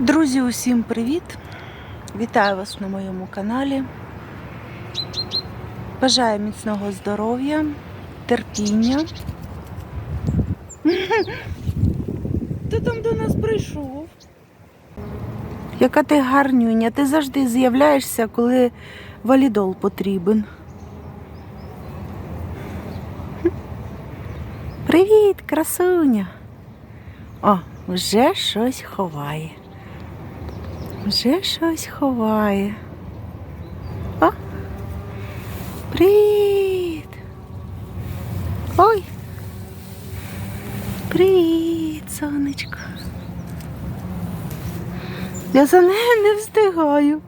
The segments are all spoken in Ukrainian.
Друзі, усім привіт! Вітаю вас на моєму каналі. Бажаю міцного здоров'я, терпіння. Ти там до нас прийшов. Яка ти гарнюня, ти завжди з'являєшся, коли валідол потрібен. Привіт, красуня! О, вже щось ховає. Вже щось ховає. О! Привіт! Ой! Привіт, сонечко. Я за нею не встигаю.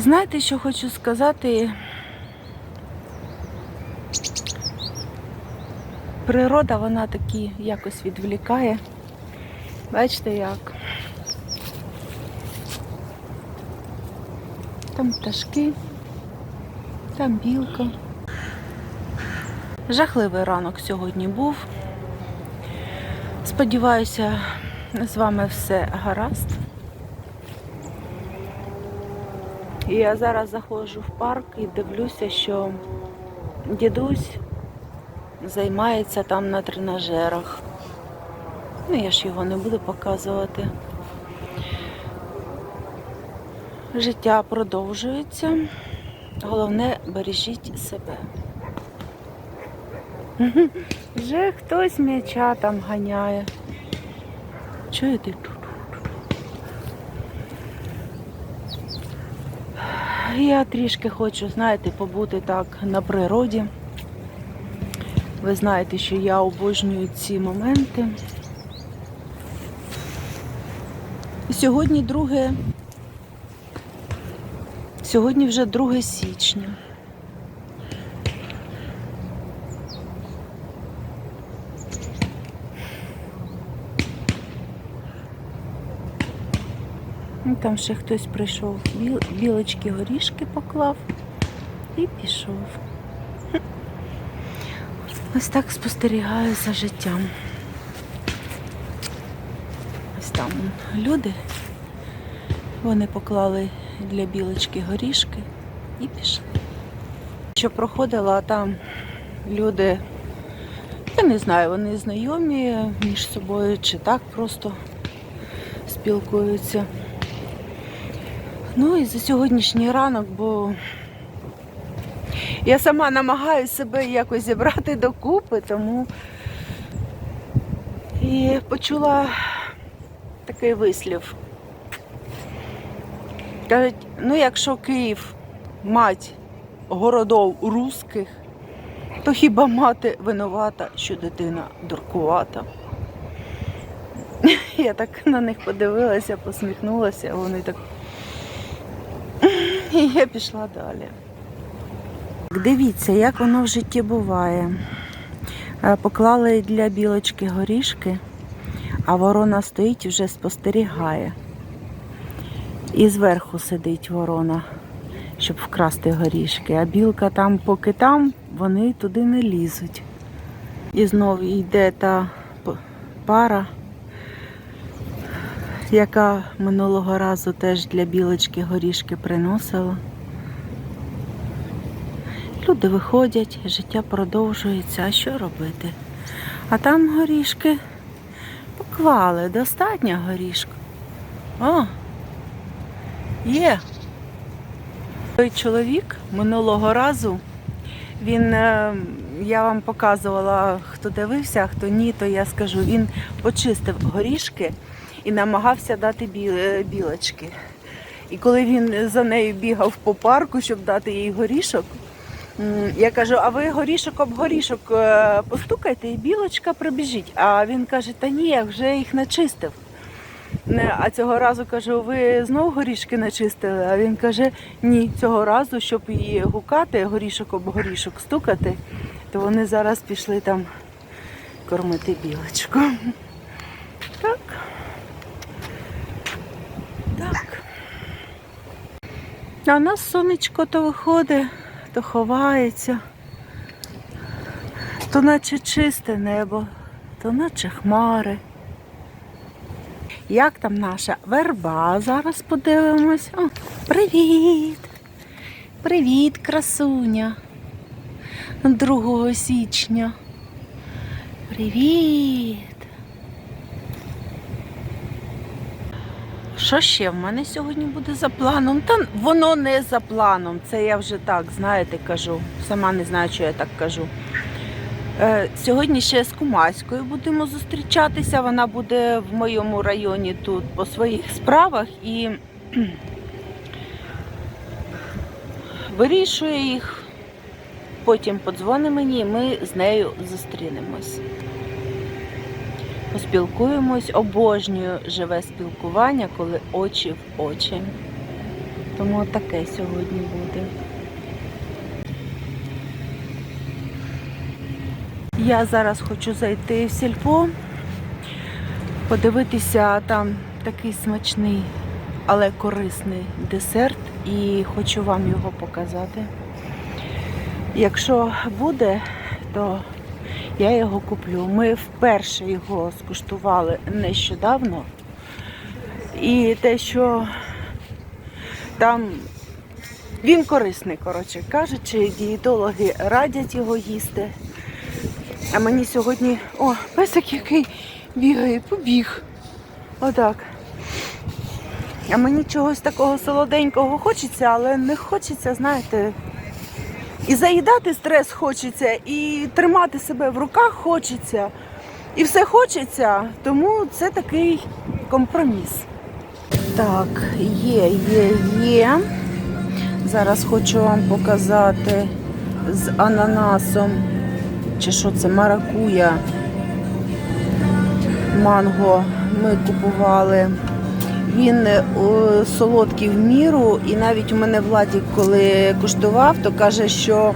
Знаєте, що хочу сказати? Природа, вона такі якось відвлікає. Бачите як? Там пташки, там білка. Жахливий ранок сьогодні був. Сподіваюся, з вами все гаразд. І я зараз заходжу в парк і дивлюся, що дідусь займається там на тренажерах. Ну, я ж його не буду показувати. Життя продовжується. Головне, бережіть себе. Вже хтось м'яча там ганяє. Чуєте? Я трішки хочу, знаєте, побути так на природі. Ви знаєте, що я обожнюю ці моменти. Сьогодні друге. Сьогодні вже 2 січня. Ну, Там ще хтось прийшов, біл, білочки горішки поклав і пішов. Ось так спостерігаю за життям. Ось там люди. Вони поклали для білочки горішки і пішли. Що проходила, там люди, я не знаю, вони знайомі між собою чи так просто спілкуються. Ну і за сьогоднішній ранок, бо я сама намагаюся себе якось зібрати докупи, тому і почула такий вислів. Кажуть, ну якщо Київ мать городов русських, то хіба мати винувата, що дитина дуркувата? Я так на них подивилася, посміхнулася, вони так. І я пішла далі. Дивіться, як воно в житті буває. Е, Поклали для білочки горішки, а ворона стоїть і вже спостерігає. І зверху сидить ворона, щоб вкрасти горішки. А білка там, поки там, вони туди не лізуть. І знову йде та пара, яка минулого разу теж для білочки горішки приносила. Люди виходять, життя продовжується, а що робити? А там горішки поклали, достатньо горішку. О, є. Той чоловік минулого разу, він, е, я вам показувала, хто дивився, а хто ні, то я скажу, він почистив горішки і намагався дати е, білочки. І коли він за нею бігав по парку, щоб дати їй горішок, я кажу, а ви горішок об горішок е, постукайте, і білочка прибіжить. А він каже, та ні, я вже їх начистив. А цього разу кажу, ви знову горішки начистили? А він каже, ні, цього разу, щоб її гукати, горішок об горішок стукати, то вони зараз пішли там кормити білочку. Так. Так. А у нас сонечко то виходить, то ховається, то наче чисте небо, то наче хмари. Як там наша верба? Зараз подивимось. О, привіт! Привіт, красуня! 2 січня. Привіт! Що ще в мене сьогодні буде за планом? Та воно не за планом. Це я вже так, знаєте, кажу. Сама не знаю, що я так кажу. Е, Сьогодні ще з Кумаською будемо зустрічатися. Вона буде в моєму районі тут по своїх справах і вирішує їх. Потім подзвони мені, і ми з нею зустрінемось. Поспілкуємось, обожнюю живе спілкування, коли очі в очі. Тому таке сьогодні буде. Я зараз хочу зайти в сільпо, подивитися там такий смачний, але корисний десерт і хочу вам його показати. Якщо буде, то я його куплю. Ми вперше його скуштували нещодавно. І те, що там він корисний, коротше кажучи, дієтологи радять його їсти. А мені сьогодні... О, песик який бігає, побіг. Отак. А мені чогось такого солоденького хочеться, але не хочеться, знаєте, і заїдати стрес хочеться, і тримати себе в руках хочеться. І все хочеться, тому це такий компроміс. Так, є, є, є. Зараз хочу вам показати з ананасом. Чи що це маракуя, манго ми купували. Він е, солодкий в міру, і навіть у мене Владік, коли куштував, то каже, що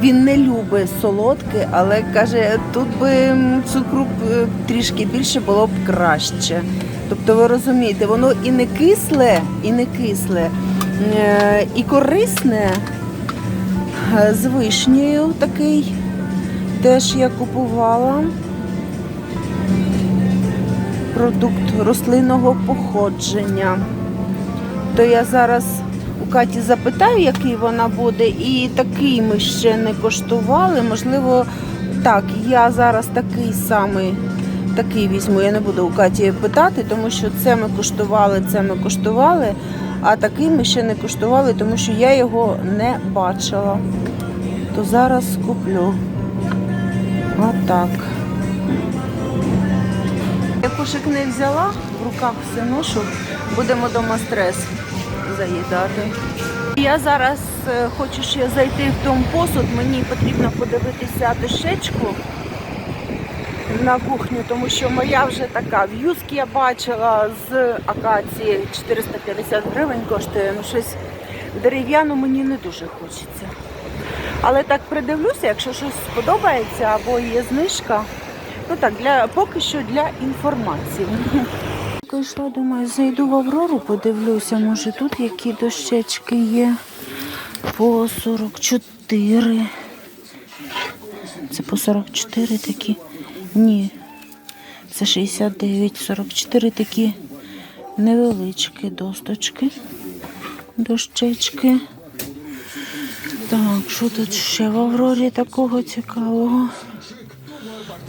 він не любить солодке, але каже, тут би цукру е, трішки більше було б краще. Тобто ви розумієте, воно і не кисле, і не кисле, е, і корисне з вишнею такий. Теж я купувала продукт рослинного походження. То я зараз у Каті запитаю, який вона буде, і такий ми ще не коштували. Можливо, так, я зараз такий самий такий візьму. Я не буду у Каті питати, тому що це ми коштували, це ми коштували, а такий ми ще не коштували, тому що я його не бачила. То зараз куплю. Отак. Кошик не взяла, в руках все ношу, будемо дома стрес заїдати. Я зараз е, хочу ще зайти в том посуд, мені потрібно подивитися дощечку на кухню, тому що моя вже така. В юзки я бачила з акації 450 гривень коштує, ну щось дерев'яну мені не дуже хочеться. Але так придивлюся, якщо щось сподобається або є знижка. Ну так, для поки що для інформації. Йшла, думаю, зайду в Аврору, подивлюся, може тут які дощечки є. По 44. Це по 44 такі. Ні. Це 69, 44 такі невеличкі досточки. Дощечки. Так, що тут ще в Аврорі такого цікавого?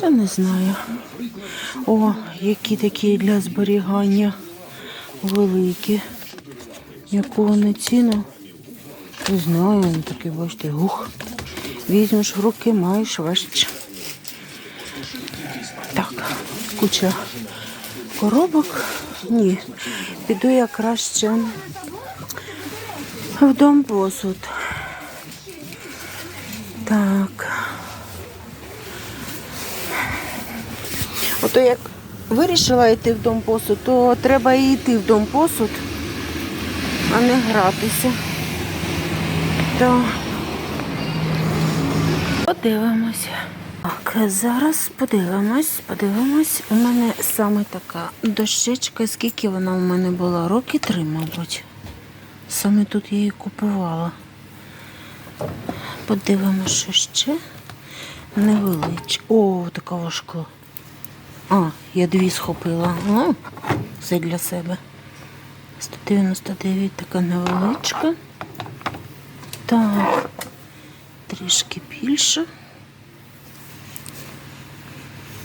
Я не знаю. О, які такі для зберігання великі. Яку вони ціну? Не знаю, вони такі, бачите, гух. Візьмеш в руки, маєш вещ. Так, куча коробок. Ні. Піду я краще в дом посуд. Так. Ото як вирішила йти в дом посуд, то треба і йти в дом посуд, а не гратися. Так. Подивимося. Так, зараз подивимось, подивимось. У мене саме така дощечка, скільки вона у мене була? Роки три, мабуть. Саме тут я її купувала. Подивимось, що ще невеличке. О, таке шкло. А, я дві схопила. О, все для себе. 199 така невеличка. Так, трішки більше.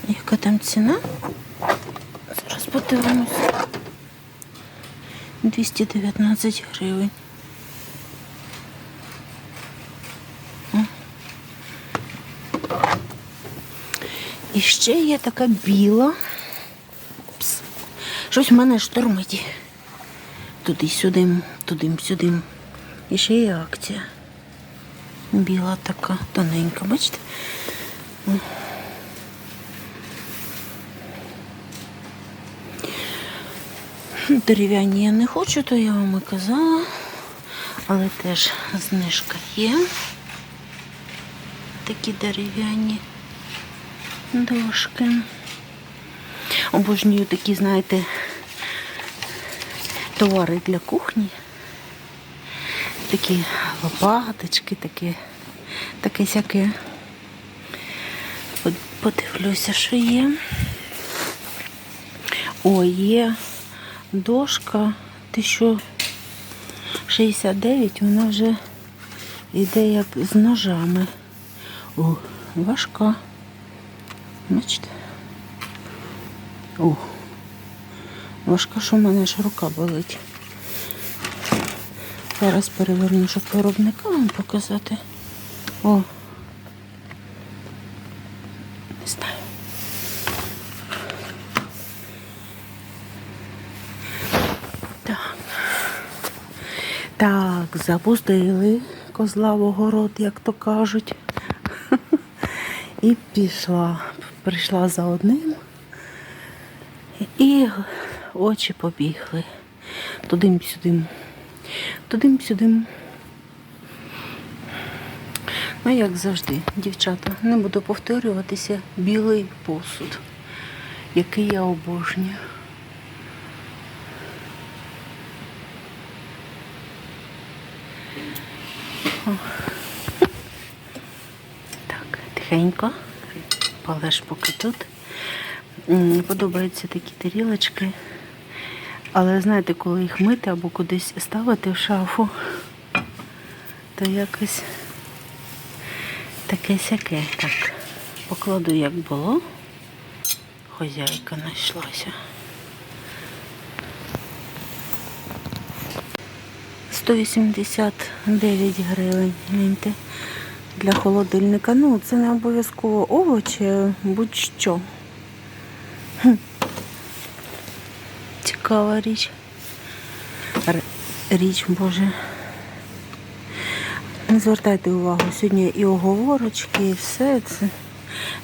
Яка там ціна? Зараз подивимося. 219 гривень. І ще є така біла. Пс. Щось в мене штормить. Туди-сюди, туди-сюди. І ще є акція. Біла така, тоненька, бачите? Дерев'яні я не хочу, то я вам і казала. Але теж знижка є. Такі дерев'яні дошки. Обожнюю такі, знаєте, товари для кухні. Такі лопаточки, такі, таке всяке. Под- Подивлюся, що є. О, є дошка 1069, вона вже йде як з ножами. О, важка. Бачите? О, важка, що в мене ж рука болить. Зараз переверну, щоб виробника вам показати. О. Не знаю. Так. Так, запустили козла в огород, як то кажуть. І пішла. Прийшла за одним. І очі побігли. Тудим-сюдим. Тудим-сюдим. Ну, як завжди, дівчата, не буду повторюватися білий посуд, який я обожнюю. Так, тихенько. Палеш поки тут. Подобаються такі тарілочки. Але знаєте, коли їх мити або кудись ставити в шафу, то якось таке сяке. Так, покладу, як було. Хозяйка знайшлася. 189 гривень. Для холодильника. Ну, це не обов'язково овочі, будь-що. Цікава річ. Річ, Боже. Не звертайте увагу, сьогодні і оговорочки, і все це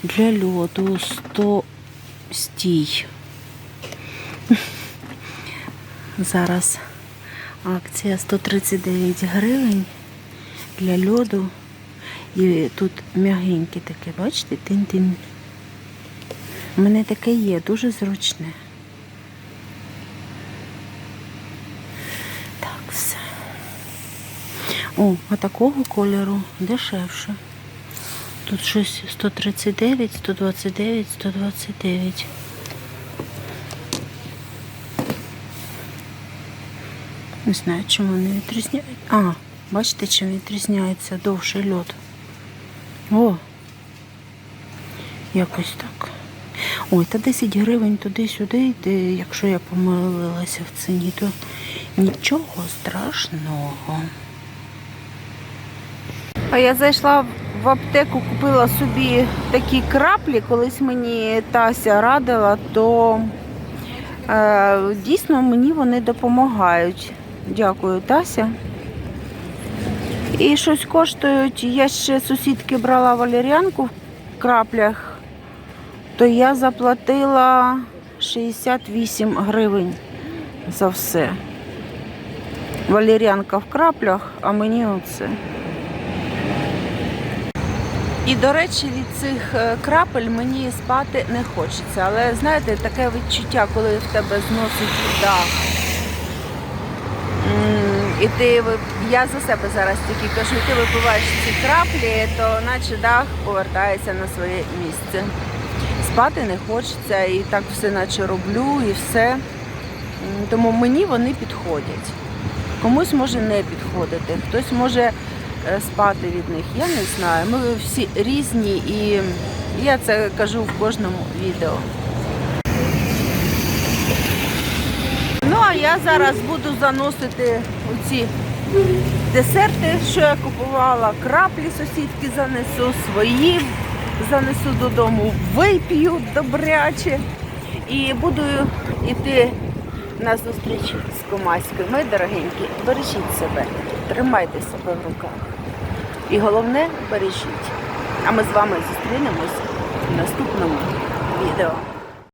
для льоду 100 стій. Зараз акція 139 гривень для льоду. І тут м'ягеньке таке, бачите, тин-тин. У мене таке є, дуже зручне. Так, все. О, а такого кольору дешевше. Тут щось 139, 129, 129. Не знаю, чому вони відрізняють. А, бачите, чим відрізняється довший льод. О! Якось так. Ой, та 10 гривень туди-сюди йде, якщо я помилилася в ціні, то нічого страшного. А я зайшла в аптеку, купила собі такі краплі. Колись мені Тася радила, то е, дійсно мені вони допомагають. Дякую, Тася. І щось коштують. Я ще сусідки брала валеріанку в краплях, то я заплатила 68 гривень за все. Валеріанка в краплях, а мені оце. І, до речі, від цих е, крапель мені спати не хочеться. Але знаєте, таке відчуття, коли в тебе зносить дах. І ти я за себе зараз тільки кажу, ти випиваєш ці краплі, то наче дах повертається на своє місце. Спати не хочеться, і так все наче роблю, і все. Тому мені вони підходять. Комусь може не підходити, хтось може е, спати від них. Я не знаю. Ми всі різні і я це кажу в кожному відео. Ну а я зараз буду заносити оці десерти, що я купувала, краплі сусідки занесу, свої занесу додому, вип'ю добряче і буду йти на зустріч з Комаською. Ми дорогенькі, бережіть себе, тримайте себе в руках. І головне бережіть. А ми з вами зустрінемось в наступному відео.